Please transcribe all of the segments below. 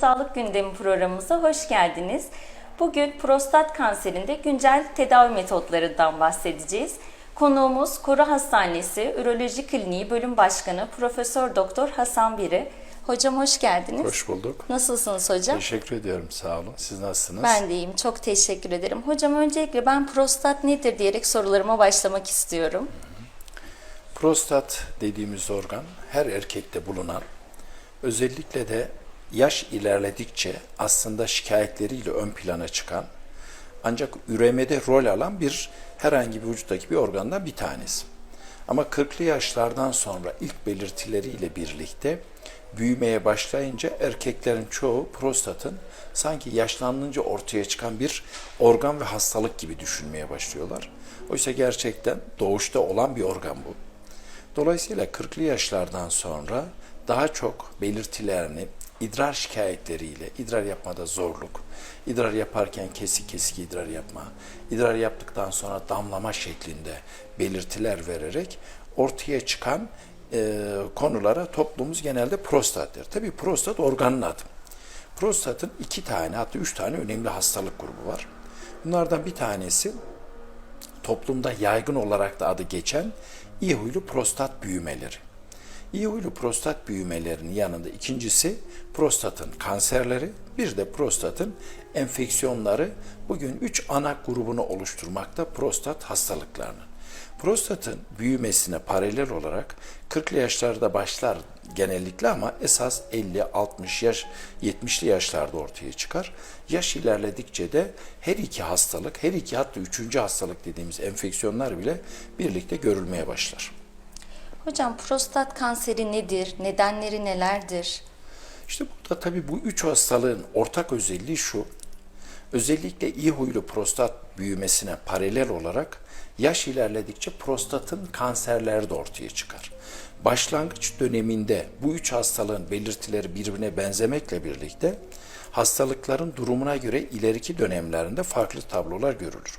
Sağlık Gündemi programımıza hoş geldiniz. Bugün prostat kanserinde güncel tedavi metotlarından bahsedeceğiz. Konuğumuz Koru Hastanesi Üroloji Kliniği Bölüm Başkanı Profesör Doktor Hasan Biri. Hocam hoş geldiniz. Hoş bulduk. Nasılsınız hocam? Teşekkür ediyorum. Sağ olun. Siz nasılsınız? Ben de iyiyim. Çok teşekkür ederim. Hocam öncelikle ben prostat nedir diyerek sorularıma başlamak istiyorum. Prostat dediğimiz organ her erkekte bulunan özellikle de yaş ilerledikçe aslında şikayetleriyle ön plana çıkan ancak üremede rol alan bir herhangi bir vücuttaki bir organdan bir tanesi. Ama 40'lı yaşlardan sonra ilk belirtileriyle birlikte büyümeye başlayınca erkeklerin çoğu prostatın sanki yaşlanınca ortaya çıkan bir organ ve hastalık gibi düşünmeye başlıyorlar. Oysa gerçekten doğuşta olan bir organ bu. Dolayısıyla 40'lı yaşlardan sonra daha çok belirtilerini idrar şikayetleriyle, idrar yapmada zorluk, idrar yaparken kesik kesik idrar yapma, idrar yaptıktan sonra damlama şeklinde belirtiler vererek ortaya çıkan e, konulara toplumumuz genelde prostat der. Tabii prostat organın adı. Prostatın iki tane hatta üç tane önemli hastalık grubu var. Bunlardan bir tanesi toplumda yaygın olarak da adı geçen iyi huylu prostat büyümeleri. İyi huylu prostat büyümelerinin yanında ikincisi prostatın kanserleri, bir de prostatın enfeksiyonları bugün üç ana grubunu oluşturmakta prostat hastalıklarının. Prostatın büyümesine paralel olarak 40'lı yaşlarda başlar genellikle ama esas 50, 60 yaş, 70'li yaşlarda ortaya çıkar. Yaş ilerledikçe de her iki hastalık, her iki hatta üçüncü hastalık dediğimiz enfeksiyonlar bile birlikte görülmeye başlar. Hocam prostat kanseri nedir? Nedenleri nelerdir? İşte burada tabii bu üç hastalığın ortak özelliği şu. Özellikle iyi huylu prostat büyümesine paralel olarak yaş ilerledikçe prostatın kanserleri de ortaya çıkar. Başlangıç döneminde bu üç hastalığın belirtileri birbirine benzemekle birlikte hastalıkların durumuna göre ileriki dönemlerinde farklı tablolar görülür.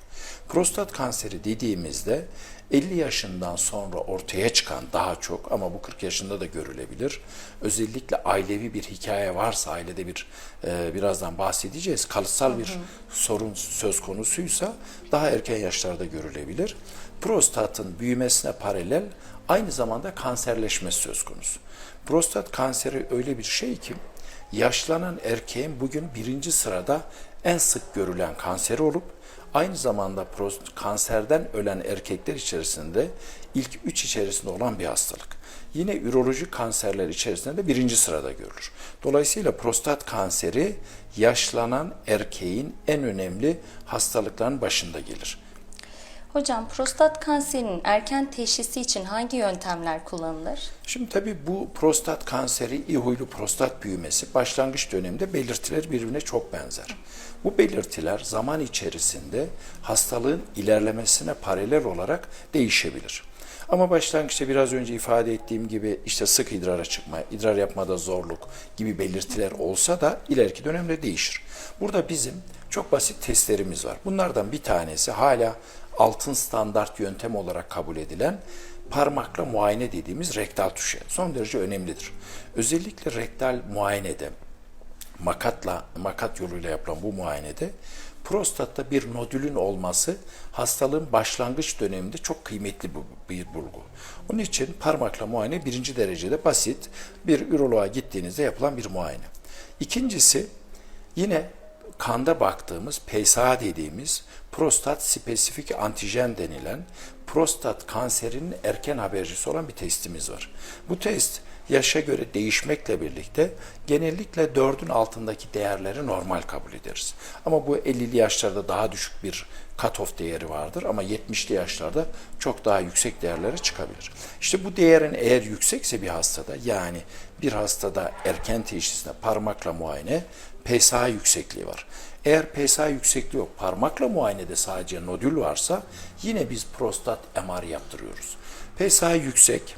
Prostat kanseri dediğimizde 50 yaşından sonra ortaya çıkan daha çok ama bu 40 yaşında da görülebilir. Özellikle ailevi bir hikaye varsa ailede bir e, birazdan bahsedeceğiz. Kalıtsal bir sorun söz konusuysa daha erken yaşlarda görülebilir. Prostatın büyümesine paralel aynı zamanda kanserleşmesi söz konusu. Prostat kanseri öyle bir şey ki yaşlanan erkeğin bugün birinci sırada en sık görülen kanseri olup aynı zamanda kanserden ölen erkekler içerisinde ilk üç içerisinde olan bir hastalık. Yine ürolojik kanserler içerisinde de birinci sırada görülür. Dolayısıyla prostat kanseri yaşlanan erkeğin en önemli hastalıkların başında gelir. Hocam prostat kanserinin erken teşhisi için hangi yöntemler kullanılır? Şimdi tabii bu prostat kanseri, iyi huylu prostat büyümesi başlangıç döneminde belirtiler birbirine çok benzer. Bu belirtiler zaman içerisinde hastalığın ilerlemesine paralel olarak değişebilir. Ama başlangıçta biraz önce ifade ettiğim gibi işte sık idrara çıkma, idrar yapmada zorluk gibi belirtiler olsa da ileriki dönemde değişir. Burada bizim çok basit testlerimiz var. Bunlardan bir tanesi hala altın standart yöntem olarak kabul edilen parmakla muayene dediğimiz rektal tuşe. Son derece önemlidir. Özellikle rektal muayenede makatla makat yoluyla yapılan bu muayenede prostatta bir nodülün olması hastalığın başlangıç döneminde çok kıymetli bir bulgu. Onun için parmakla muayene birinci derecede basit bir üroloğa gittiğinizde yapılan bir muayene. İkincisi yine kanda baktığımız PSA dediğimiz prostat spesifik antijen denilen prostat kanserinin erken habercisi olan bir testimiz var. Bu test yaşa göre değişmekle birlikte genellikle 4'ün altındaki değerleri normal kabul ederiz. Ama bu 50'li yaşlarda daha düşük bir cutoff değeri vardır ama 70'li yaşlarda çok daha yüksek değerlere çıkabilir. İşte bu değerin eğer yüksekse bir hastada yani bir hastada erken teşhisinde parmakla muayene PSA yüksekliği var. Eğer PSA yüksekliği yok, parmakla muayenede sadece nodül varsa yine biz prostat MR yaptırıyoruz. PSA yüksek,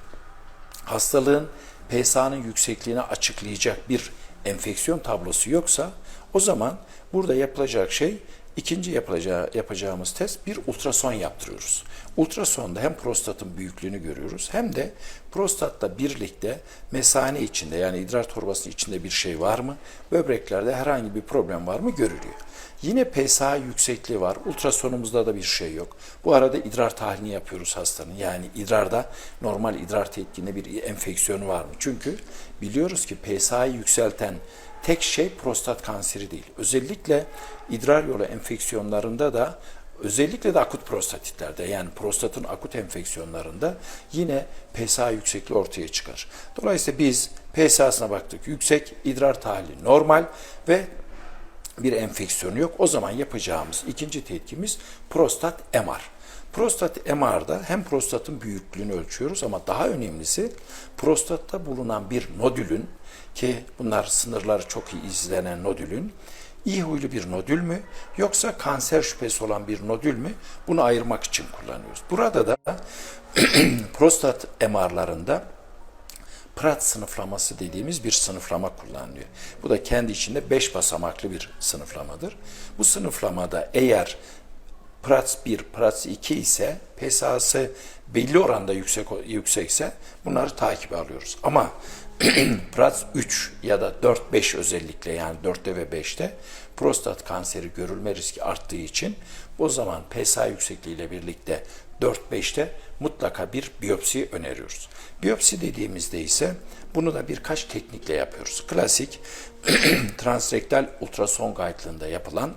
hastalığın PSA'nın yüksekliğini açıklayacak bir enfeksiyon tablosu yoksa o zaman burada yapılacak şey İkinci yapacağı, yapacağımız test bir ultrason yaptırıyoruz. Ultrasonda hem prostatın büyüklüğünü görüyoruz hem de prostatla birlikte mesane içinde yani idrar torbasının içinde bir şey var mı? Böbreklerde herhangi bir problem var mı görülüyor. Yine PSA yüksekliği var. Ultrasonumuzda da bir şey yok. Bu arada idrar tahlilini yapıyoruz hastanın. Yani idrarda normal idrar tetkinde bir enfeksiyonu var mı? Çünkü biliyoruz ki PSA'yı yükselten tek şey prostat kanseri değil. Özellikle idrar yolu enfeksiyonlarında da özellikle de akut prostatitlerde yani prostatın akut enfeksiyonlarında yine PSA yüksekliği ortaya çıkar. Dolayısıyla biz PSA'sına baktık yüksek, idrar tahlili normal ve bir enfeksiyonu yok. O zaman yapacağımız ikinci tetkimiz prostat MR. Prostat MR'da hem prostatın büyüklüğünü ölçüyoruz ama daha önemlisi prostatta bulunan bir nodülün ki bunlar sınırları çok iyi izlenen nodülün iyi huylu bir nodül mü yoksa kanser şüphesi olan bir nodül mü bunu ayırmak için kullanıyoruz. Burada da prostat MR'larında Pratt sınıflaması dediğimiz bir sınıflama kullanılıyor. Bu da kendi içinde 5 basamaklı bir sınıflamadır. Bu sınıflamada eğer Prats 1, Prats 2 ise PSA'sı belli oranda yüksek yüksekse bunları takip alıyoruz. Ama Prats 3 ya da 4-5 özellikle yani 4'te ve 5'te prostat kanseri görülme riski arttığı için o zaman PSA yüksekliğiyle birlikte 4-5'te mutlaka bir biyopsi öneriyoruz. Biyopsi dediğimizde ise bunu da birkaç teknikle yapıyoruz. Klasik transrektal ultrason guide'lığında yapılan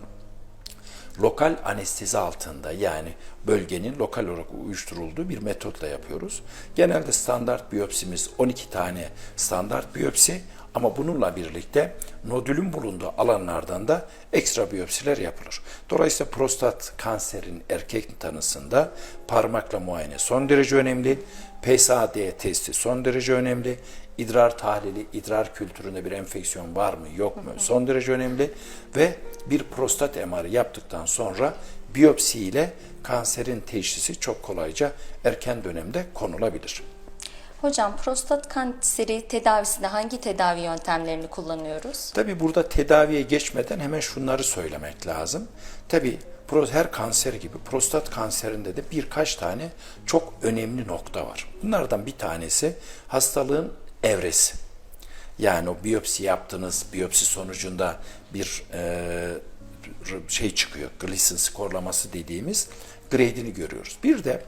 lokal anestezi altında yani bölgenin lokal olarak uyuşturulduğu bir metotla yapıyoruz. Genelde standart biyopsimiz 12 tane standart biyopsi ama bununla birlikte nodülün bulunduğu alanlardan da ekstra biyopsiler yapılır. Dolayısıyla prostat kanserin erkek tanısında parmakla muayene son derece önemli. PSAD testi son derece önemli. İdrar tahlili, idrar kültüründe bir enfeksiyon var mı yok mu son derece önemli. Ve bir prostat MR'ı yaptıktan sonra biyopsi ile kanserin teşhisi çok kolayca erken dönemde konulabilir. Hocam prostat kanseri tedavisinde hangi tedavi yöntemlerini kullanıyoruz? Tabi burada tedaviye geçmeden hemen şunları söylemek lazım. Tabi her kanser gibi prostat kanserinde de birkaç tane çok önemli nokta var. Bunlardan bir tanesi hastalığın evresi. Yani o biyopsi yaptığınız biyopsi sonucunda bir e, şey çıkıyor. Gleason skorlaması dediğimiz grade'ini görüyoruz. Bir de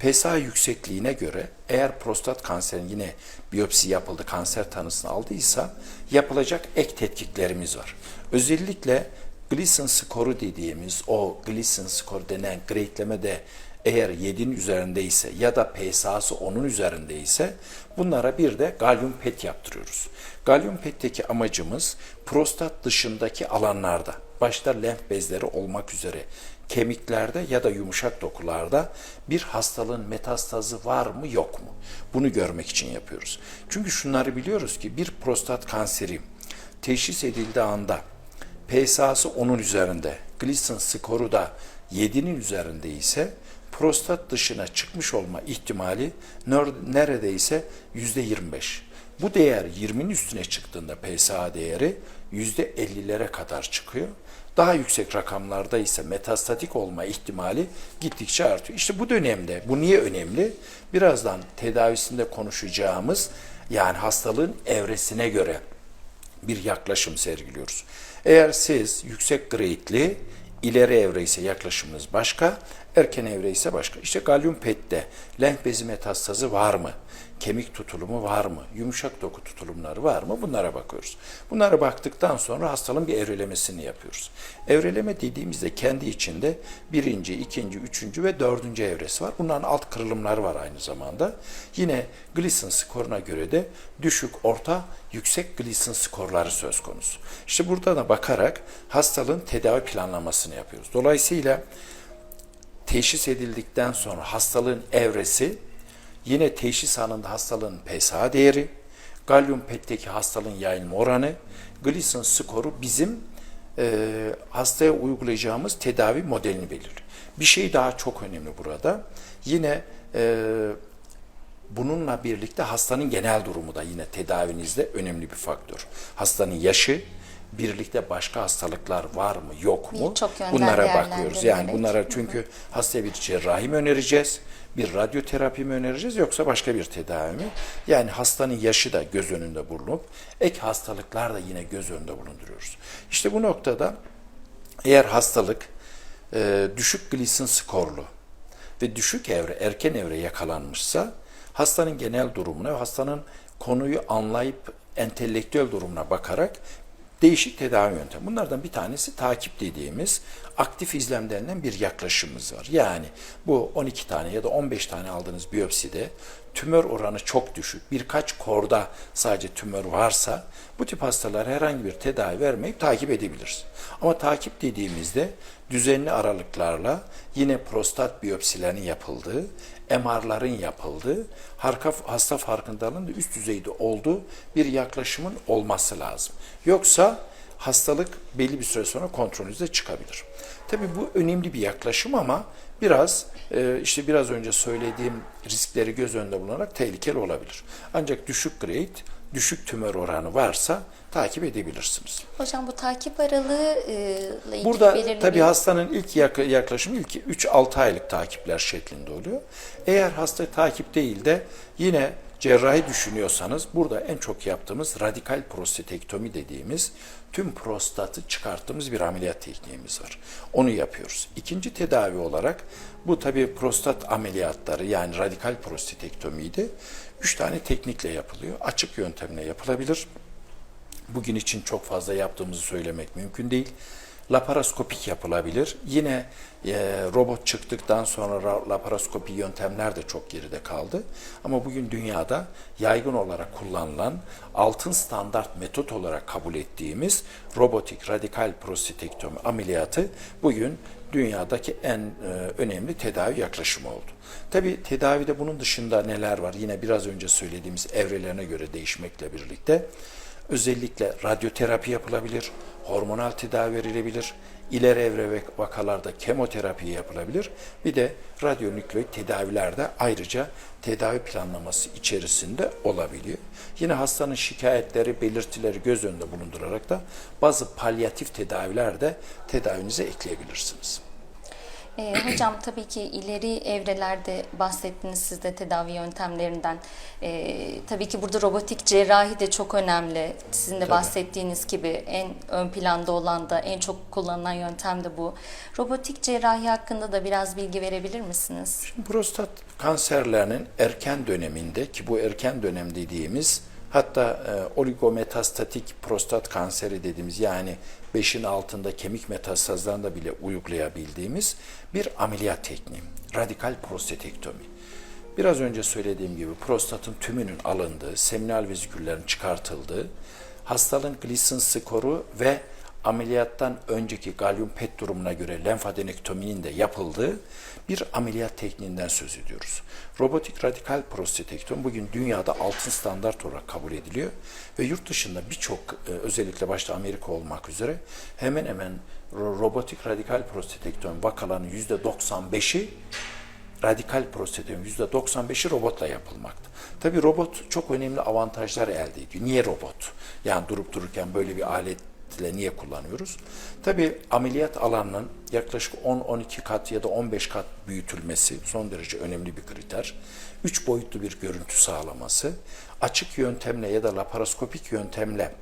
PSA yüksekliğine göre eğer prostat kanserinin yine biyopsi yapıldı, kanser tanısını aldıysa yapılacak ek tetkiklerimiz var. Özellikle Gleason skoru dediğimiz o Gleason skor denen gradeleme de eğer 7'nin üzerindeyse ya da PSA'sı 10'un üzerindeyse bunlara bir de galyum PET yaptırıyoruz. Galyum PET'teki amacımız prostat dışındaki alanlarda, başta lenf bezleri olmak üzere kemiklerde ya da yumuşak dokularda bir hastalığın metastazı var mı yok mu? Bunu görmek için yapıyoruz. Çünkü şunları biliyoruz ki bir prostat kanseri teşhis edildiği anda PSA'sı 10'un üzerinde, Gleason skoru da 7'nin üzerinde ise prostat dışına çıkmış olma ihtimali neredeyse yüzde 25. Bu değer 20'nin üstüne çıktığında PSA değeri yüzde 50'lere kadar çıkıyor. Daha yüksek rakamlarda ise metastatik olma ihtimali gittikçe artıyor. İşte bu dönemde bu niye önemli? Birazdan tedavisinde konuşacağımız yani hastalığın evresine göre bir yaklaşım sergiliyoruz. Eğer siz yüksek grade'li ileri evre ise yaklaşımınız başka, erken evre ise başka. İşte galyum PET'te lenf bezi metastazı var mı? Kemik tutulumu var mı? Yumuşak doku tutulumları var mı? Bunlara bakıyoruz. Bunlara baktıktan sonra hastalığın bir evrelemesini yapıyoruz. Evreleme dediğimizde kendi içinde birinci, ikinci, üçüncü ve dördüncü evresi var. Bunların alt kırılımları var aynı zamanda. Yine Gleason skoruna göre de düşük, orta, yüksek Gleason skorları söz konusu. İşte burada da bakarak hastalığın tedavi planlamasını yapıyoruz. Dolayısıyla teşhis edildikten sonra hastalığın evresi, yine teşhis anında hastalığın PSA değeri, galyum PET'teki hastalığın yayılma oranı, Gleason skoru bizim e, hastaya uygulayacağımız tedavi modelini belirliyor. Bir şey daha çok önemli burada. Yine e, bununla birlikte hastanın genel durumu da yine tedavinizde önemli bir faktör. Hastanın yaşı, birlikte başka hastalıklar var mı yok mu? Yönden Bunlara bakıyoruz. Yani bunlara çünkü hastaya bir cerrahi mi önereceğiz? Bir radyoterapi mi önereceğiz yoksa başka bir tedavi mi? Yani hastanın yaşı da göz önünde bulunup ek hastalıklar da yine göz önünde bulunduruyoruz. İşte bu noktada eğer hastalık e, düşük glisin skorlu ve düşük evre, erken evre yakalanmışsa hastanın genel durumuna ve hastanın konuyu anlayıp entelektüel durumuna bakarak değişik tedavi yöntemi. Bunlardan bir tanesi takip dediğimiz aktif izlem denilen bir yaklaşımımız var. Yani bu 12 tane ya da 15 tane aldığınız biyopside tümör oranı çok düşük, birkaç korda sadece tümör varsa bu tip hastalara herhangi bir tedavi vermeyip takip edebiliriz. Ama takip dediğimizde düzenli aralıklarla yine prostat biyopsilerinin yapıldığı, MR'ların harika hasta farkındalığının da üst düzeyde olduğu bir yaklaşımın olması lazım. Yoksa hastalık belli bir süre sonra kontrolünüzde çıkabilir. Tabii bu önemli bir yaklaşım ama biraz e, işte biraz önce söylediğim riskleri göz önünde bulunarak tehlikeli olabilir. Ancak düşük grade, düşük tümör oranı varsa takip edebilirsiniz. Hocam bu takip aralığı e, ile ilgili Burada belirli tabii bir- hastanın ilk yak- yaklaşımı ilk 3-6 aylık takipler şeklinde oluyor. Eğer hasta takip değil de yine cerrahi düşünüyorsanız burada en çok yaptığımız radikal prostatektomi dediğimiz tüm prostatı çıkarttığımız bir ameliyat tekniğimiz var. Onu yapıyoruz. İkinci tedavi olarak bu tabii prostat ameliyatları yani radikal prostatektomiydi. Üç tane teknikle yapılıyor. Açık yöntemle yapılabilir. Bugün için çok fazla yaptığımızı söylemek mümkün değil. Laparoskopik yapılabilir. Yine e, robot çıktıktan sonra ra- laparoskopi yöntemler de çok geride kaldı. Ama bugün dünyada yaygın olarak kullanılan altın standart metot olarak kabul ettiğimiz robotik radikal prostatektomi ameliyatı bugün dünyadaki en e, önemli tedavi yaklaşımı oldu. Tabi tedavide bunun dışında neler var? Yine biraz önce söylediğimiz evrelerine göre değişmekle birlikte özellikle radyoterapi yapılabilir, hormonal tedavi verilebilir, ileri evre vakalarda kemoterapi yapılabilir. Bir de radyonükleoid tedavilerde ayrıca tedavi planlaması içerisinde olabiliyor. Yine hastanın şikayetleri, belirtileri göz önünde bulundurarak da bazı palyatif tedaviler de tedavinize ekleyebilirsiniz. Ee, hocam tabii ki ileri evrelerde bahsettiniz siz de tedavi yöntemlerinden. Ee, tabii ki burada robotik cerrahi de çok önemli. Sizin de Tabii. bahsettiğiniz gibi en ön planda olan da en çok kullanılan yöntem de bu. Robotik cerrahi hakkında da biraz bilgi verebilir misiniz? Prostat kanserlerinin erken döneminde ki bu erken dönem dediğimiz hatta e, oligometastatik prostat kanseri dediğimiz yani beşin altında kemik metastazlarında bile uygulayabildiğimiz bir ameliyat tekniği. Radikal prostatektomi. Biraz önce söylediğim gibi prostatın tümünün alındığı, seminal veziküllerin çıkartıldığı, hastalığın glisin skoru ve ameliyattan önceki galyum PET durumuna göre lenfadenektominin de yapıldığı bir ameliyat tekniğinden söz ediyoruz. Robotik radikal prostatektomi bugün dünyada altın standart olarak kabul ediliyor ve yurt dışında birçok e, özellikle başta Amerika olmak üzere hemen hemen ro- robotik radikal prostatektomi vakalarının %95'i radikal prosedürün %95'i robotla yapılmakta. Tabii robot çok önemli avantajlar elde ediyor. Niye robot? Yani durup dururken böyle bir aletle niye kullanıyoruz? Tabii ameliyat alanının yaklaşık 10-12 kat ya da 15 kat büyütülmesi son derece önemli bir kriter. 3 boyutlu bir görüntü sağlaması, açık yöntemle ya da laparoskopik yöntemle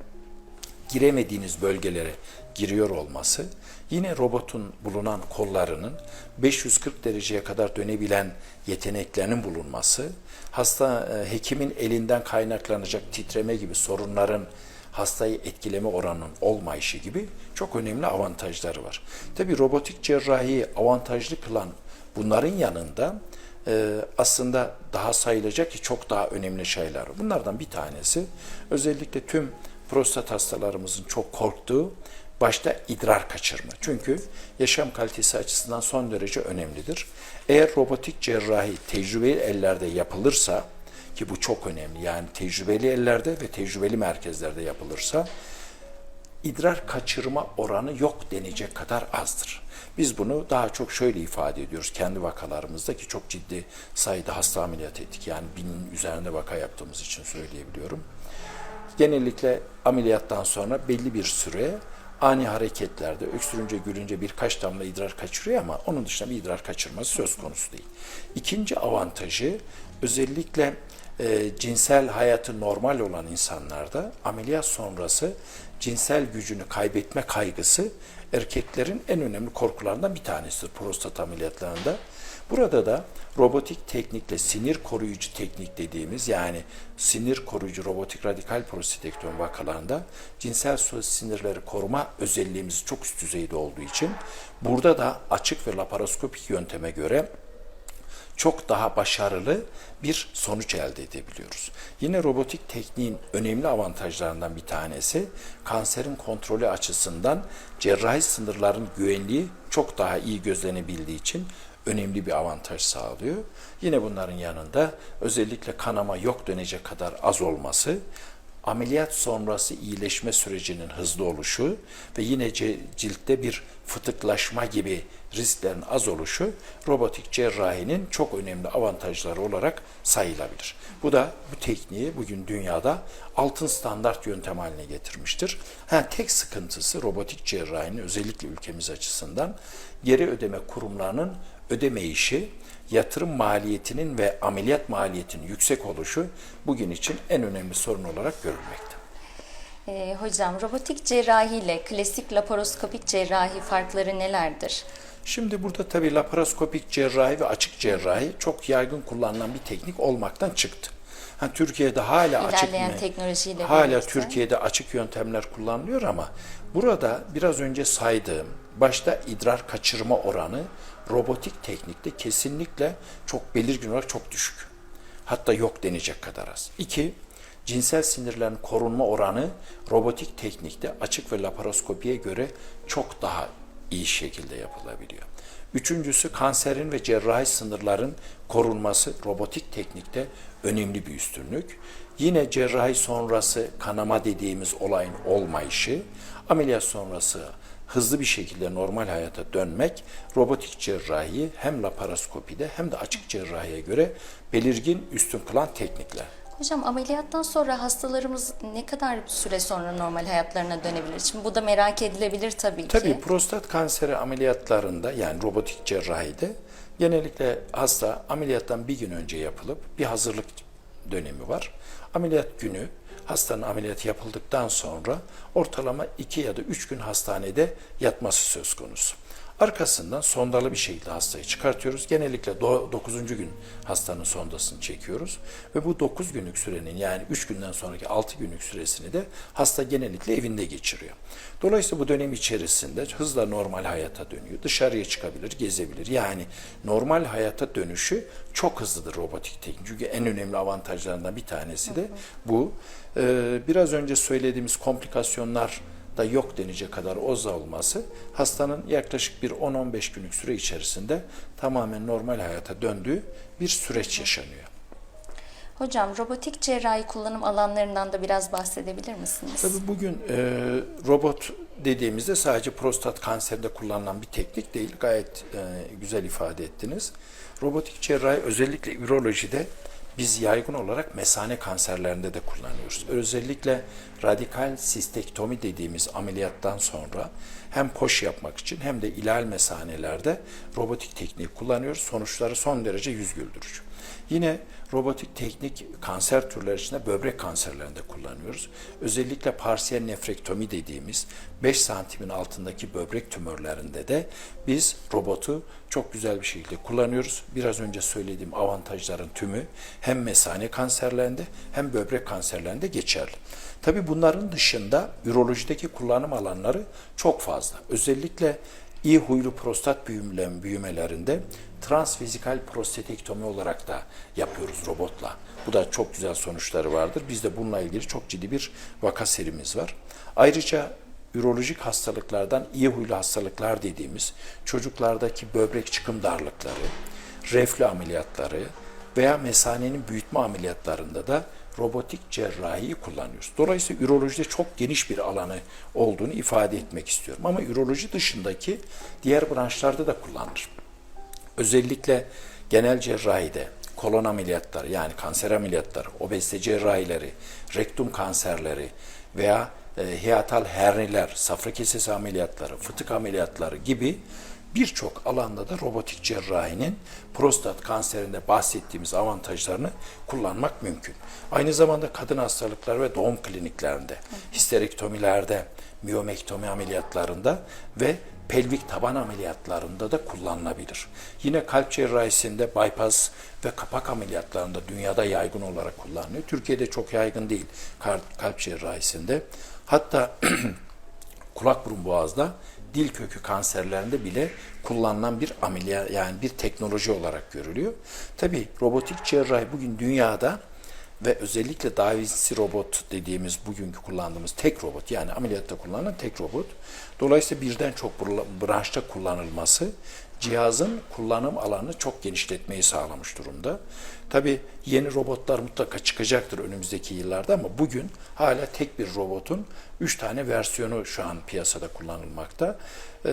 giremediğiniz bölgelere giriyor olması, yine robotun bulunan kollarının 540 dereceye kadar dönebilen yeteneklerinin bulunması, hasta e, hekimin elinden kaynaklanacak titreme gibi sorunların hastayı etkileme oranının olmayışı gibi çok önemli avantajları var. Tabi robotik cerrahiyi avantajlı kılan bunların yanında e, aslında daha sayılacak ki çok daha önemli şeyler. Bunlardan bir tanesi özellikle tüm prostat hastalarımızın çok korktuğu başta idrar kaçırma. Çünkü yaşam kalitesi açısından son derece önemlidir. Eğer robotik cerrahi tecrübeli ellerde yapılırsa ki bu çok önemli yani tecrübeli ellerde ve tecrübeli merkezlerde yapılırsa idrar kaçırma oranı yok denecek kadar azdır. Biz bunu daha çok şöyle ifade ediyoruz kendi vakalarımızda ki çok ciddi sayıda hasta ameliyat ettik. Yani binin üzerinde vaka yaptığımız için söyleyebiliyorum. Genellikle ameliyattan sonra belli bir süre ani hareketlerde öksürünce gülünce birkaç damla idrar kaçırıyor ama onun dışında bir idrar kaçırması söz konusu değil. İkinci avantajı özellikle e, cinsel hayatı normal olan insanlarda ameliyat sonrası cinsel gücünü kaybetme kaygısı erkeklerin en önemli korkularından bir tanesidir prostat ameliyatlarında. Burada da robotik teknikle sinir koruyucu teknik dediğimiz yani sinir koruyucu robotik radikal prostatektomi vakalarında cinsel sinirleri koruma özelliğimiz çok üst düzeyde olduğu için burada da açık ve laparoskopik yönteme göre çok daha başarılı bir sonuç elde edebiliyoruz. Yine robotik tekniğin önemli avantajlarından bir tanesi kanserin kontrolü açısından cerrahi sınırların güvenliği çok daha iyi gözlenebildiği için önemli bir avantaj sağlıyor. Yine bunların yanında özellikle kanama yok dönecek kadar az olması, ameliyat sonrası iyileşme sürecinin hızlı oluşu ve yine ciltte bir fıtıklaşma gibi risklerin az oluşu robotik cerrahinin çok önemli avantajları olarak sayılabilir. Bu da bu tekniği bugün dünyada altın standart yöntem haline getirmiştir. Ha, tek sıkıntısı robotik cerrahinin özellikle ülkemiz açısından geri ödeme kurumlarının ödeme işi, yatırım maliyetinin ve ameliyat maliyetinin yüksek oluşu bugün için en önemli sorun olarak görülmekte. Ee, hocam robotik cerrahi ile klasik laparoskopik cerrahi farkları nelerdir? Şimdi burada tabii laparoskopik cerrahi ve açık cerrahi çok yaygın kullanılan bir teknik olmaktan çıktı. Ha, Türkiye'de hala açık İlerleyen mı? teknolojiyle hala birlikte. Türkiye'de açık yöntemler kullanılıyor ama burada biraz önce saydığım başta idrar kaçırma oranı robotik teknikte kesinlikle çok belirgin olarak çok düşük. Hatta yok denecek kadar az. İki, cinsel sinirlerin korunma oranı robotik teknikte açık ve laparoskopiye göre çok daha iyi şekilde yapılabiliyor. Üçüncüsü kanserin ve cerrahi sınırların korunması robotik teknikte önemli bir üstünlük. Yine cerrahi sonrası kanama dediğimiz olayın olmayışı, ameliyat sonrası hızlı bir şekilde normal hayata dönmek robotik cerrahiyi hem laparoskopide hem de açık cerrahiye göre belirgin üstün kılan teknikler. Hocam ameliyattan sonra hastalarımız ne kadar süre sonra normal hayatlarına dönebilir? Şimdi bu da merak edilebilir tabii ki. Tabii prostat kanseri ameliyatlarında yani robotik cerrahide genellikle hasta ameliyattan bir gün önce yapılıp bir hazırlık dönemi var. Ameliyat günü hastanın ameliyatı yapıldıktan sonra ortalama 2 ya da 3 gün hastanede yatması söz konusu. Arkasından sondalı bir şekilde hastayı çıkartıyoruz. Genellikle 9. gün hastanın sondasını çekiyoruz. Ve bu 9 günlük sürenin yani 3 günden sonraki 6 günlük süresini de hasta genellikle evinde geçiriyor. Dolayısıyla bu dönem içerisinde hızla normal hayata dönüyor. Dışarıya çıkabilir, gezebilir. Yani normal hayata dönüşü çok hızlıdır robotik teknik. Çünkü en önemli avantajlarından bir tanesi de bu. Ee, biraz önce söylediğimiz komplikasyonlar da yok denecek kadar oza olması hastanın yaklaşık bir 10-15 günlük süre içerisinde tamamen normal hayata döndüğü bir süreç yaşanıyor. Hocam robotik cerrahi kullanım alanlarından da biraz bahsedebilir misiniz? Tabii bugün e, robot dediğimizde sadece prostat kanserinde kullanılan bir teknik değil. Gayet e, güzel ifade ettiniz. Robotik cerrahi özellikle ürolojide biz yaygın olarak mesane kanserlerinde de kullanıyoruz. Özellikle radikal sistektomi dediğimiz ameliyattan sonra hem poş yapmak için hem de ilal mesanelerde robotik tekniği kullanıyoruz. Sonuçları son derece yüz güldürücü. Yine robotik teknik kanser türleri içinde böbrek kanserlerinde kullanıyoruz. Özellikle parsiyel nefrektomi dediğimiz 5 santimin altındaki böbrek tümörlerinde de biz robotu çok güzel bir şekilde kullanıyoruz. Biraz önce söylediğim avantajların tümü hem mesane kanserlerinde hem böbrek kanserlerinde geçerli. Tabi bunların dışında ürolojideki kullanım alanları çok fazla. Özellikle iyi huylu prostat büyümelerinde transfizikal prostatektomi olarak da yapıyoruz robotla. Bu da çok güzel sonuçları vardır. Bizde bununla ilgili çok ciddi bir vaka serimiz var. Ayrıca ürolojik hastalıklardan iyi huylu hastalıklar dediğimiz çocuklardaki böbrek çıkım darlıkları, reflü ameliyatları veya mesanenin büyütme ameliyatlarında da robotik cerrahiyi kullanıyoruz. Dolayısıyla ürolojide çok geniş bir alanı olduğunu ifade etmek istiyorum. Ama üroloji dışındaki diğer branşlarda da kullanılır. Özellikle genel cerrahide, kolon ameliyatları yani kanser ameliyatları, obezite cerrahileri, rektum kanserleri veya e, hiatal herniler, safra kesesi ameliyatları, fıtık ameliyatları gibi birçok alanda da robotik cerrahinin prostat kanserinde bahsettiğimiz avantajlarını kullanmak mümkün. Aynı zamanda kadın hastalıkları ve doğum kliniklerinde, histerektomilerde, miyomektomi ameliyatlarında ve pelvik taban ameliyatlarında da kullanılabilir. Yine kalp cerrahisinde bypass ve kapak ameliyatlarında dünyada yaygın olarak kullanılıyor. Türkiye'de çok yaygın değil kalp, cerrahisinde. Hatta kulak burun boğazda dil kökü kanserlerinde bile kullanılan bir ameliyat yani bir teknoloji olarak görülüyor. Tabi robotik cerrahi bugün dünyada ve özellikle Da Vinci robot dediğimiz bugünkü kullandığımız tek robot yani ameliyatta kullanılan tek robot. Dolayısıyla birden çok branşta kullanılması cihazın kullanım alanını çok genişletmeyi sağlamış durumda. Tabi yeni robotlar mutlaka çıkacaktır önümüzdeki yıllarda ama bugün hala tek bir robotun 3 tane versiyonu şu an piyasada kullanılmakta. Ee,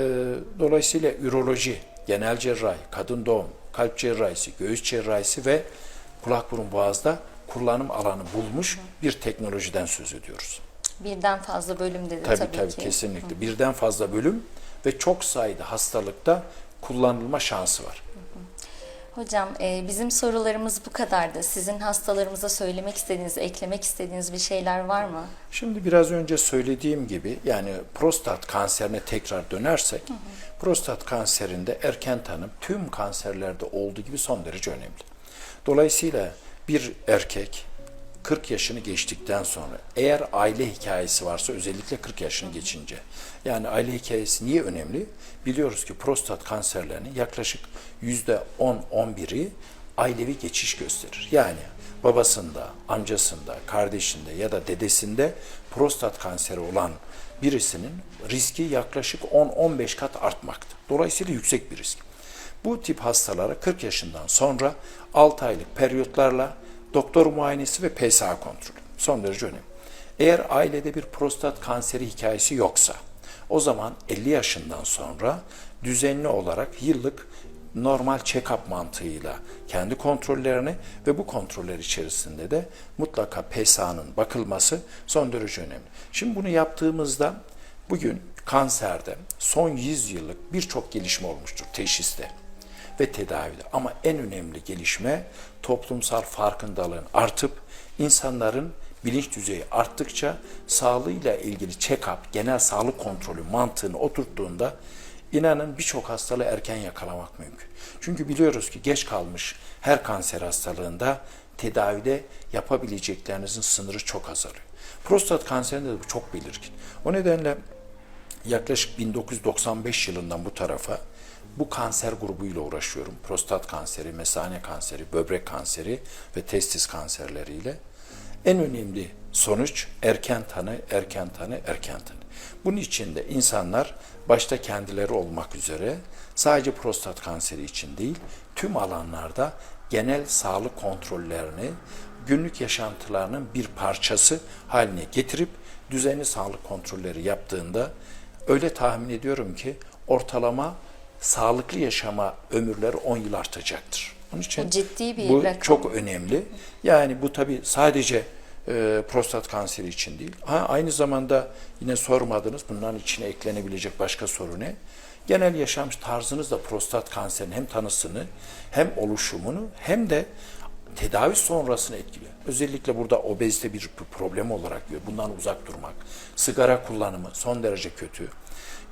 Dolayısıyla üroloji, genel cerrahi, kadın doğum, kalp cerrahisi, göğüs cerrahisi ve kulak burun boğazda kullanım alanı bulmuş bir teknolojiden söz ediyoruz. Birden fazla bölümde de Tabii tabii, tabii, ki. kesinlikle. Birden fazla bölüm ve çok sayıda hastalıkta kullanılma şansı var. Hocam e, bizim sorularımız bu kadardı. Sizin hastalarımıza söylemek istediğiniz, eklemek istediğiniz bir şeyler var mı? Şimdi biraz önce söylediğim gibi yani prostat kanserine tekrar dönersek prostat kanserinde erken tanım tüm kanserlerde olduğu gibi son derece önemli. Dolayısıyla bir erkek 40 yaşını geçtikten sonra eğer aile hikayesi varsa özellikle 40 yaşını geçince yani aile hikayesi niye önemli? Biliyoruz ki prostat kanserlerinin yaklaşık %10-11'i ailevi geçiş gösterir. Yani babasında, amcasında, kardeşinde ya da dedesinde prostat kanseri olan birisinin riski yaklaşık 10-15 kat artmakta. Dolayısıyla yüksek bir risk. Bu tip hastalara 40 yaşından sonra 6 aylık periyotlarla doktor muayenesi ve PSA kontrolü son derece önemli. Eğer ailede bir prostat kanseri hikayesi yoksa o zaman 50 yaşından sonra düzenli olarak yıllık normal check-up mantığıyla kendi kontrollerini ve bu kontroller içerisinde de mutlaka PSA'nın bakılması son derece önemli. Şimdi bunu yaptığımızda bugün kanserde son 100 yıllık birçok gelişme olmuştur teşhiste ve tedavide. Ama en önemli gelişme toplumsal farkındalığın artıp insanların bilinç düzeyi arttıkça sağlığıyla ilgili check-up, genel sağlık kontrolü mantığını oturttuğunda inanın birçok hastalığı erken yakalamak mümkün. Çünkü biliyoruz ki geç kalmış her kanser hastalığında tedavide yapabileceklerinizin sınırı çok azalıyor. Prostat kanserinde de bu çok belirgin. O nedenle yaklaşık 1995 yılından bu tarafa bu kanser grubuyla uğraşıyorum. Prostat kanseri, mesane kanseri, böbrek kanseri ve testis kanserleriyle. En önemli sonuç erken tanı, erken tanı, erken tanı. Bunun için de insanlar başta kendileri olmak üzere sadece prostat kanseri için değil, tüm alanlarda genel sağlık kontrollerini günlük yaşantılarının bir parçası haline getirip düzenli sağlık kontrolleri yaptığında öyle tahmin ediyorum ki ortalama sağlıklı yaşama ömürleri 10 yıl artacaktır. Onun için Bu ciddi bir bu rakam. çok önemli. Yani bu tabi sadece e, prostat kanseri için değil. Ha, aynı zamanda yine sormadınız bunların içine eklenebilecek başka soru ne? Genel yaşam tarzınız da prostat kanserinin hem tanısını hem oluşumunu hem de tedavi sonrasını etkiliyor. Özellikle burada obezite bir problem olarak görüyor. Bundan uzak durmak. Sigara kullanımı son derece kötü.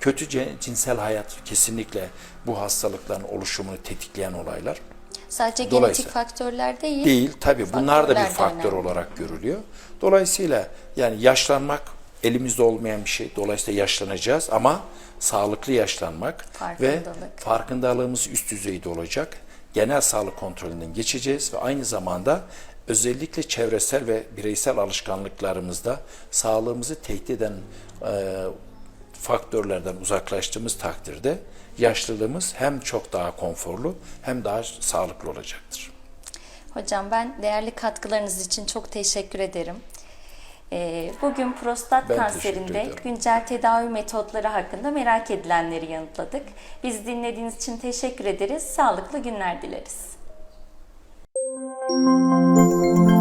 Kötü cinsel hayat kesinlikle bu hastalıkların oluşumunu tetikleyen olaylar. Sadece genetik faktörler değil. Değil tabii bunlar da bir Faktörler faktör önemli. olarak görülüyor. Dolayısıyla yani yaşlanmak elimizde olmayan bir şey. Dolayısıyla yaşlanacağız ama sağlıklı yaşlanmak ve farkındalığımız üst düzeyde olacak. Genel sağlık kontrolünden geçeceğiz ve aynı zamanda özellikle çevresel ve bireysel alışkanlıklarımızda sağlığımızı tehdit eden e, faktörlerden uzaklaştığımız takdirde yaşlılığımız hem çok daha konforlu hem daha sağlıklı olacaktır. Hocam ben değerli katkılarınız için çok teşekkür ederim. Ee, Bugün prostat Ben kanserinde güncel tedavi metotları hakkında merak edilenleri yanıtladık. Biz dinlediğiniz için teşekkür ederiz. Sağlıklı günler dileriz. Müzik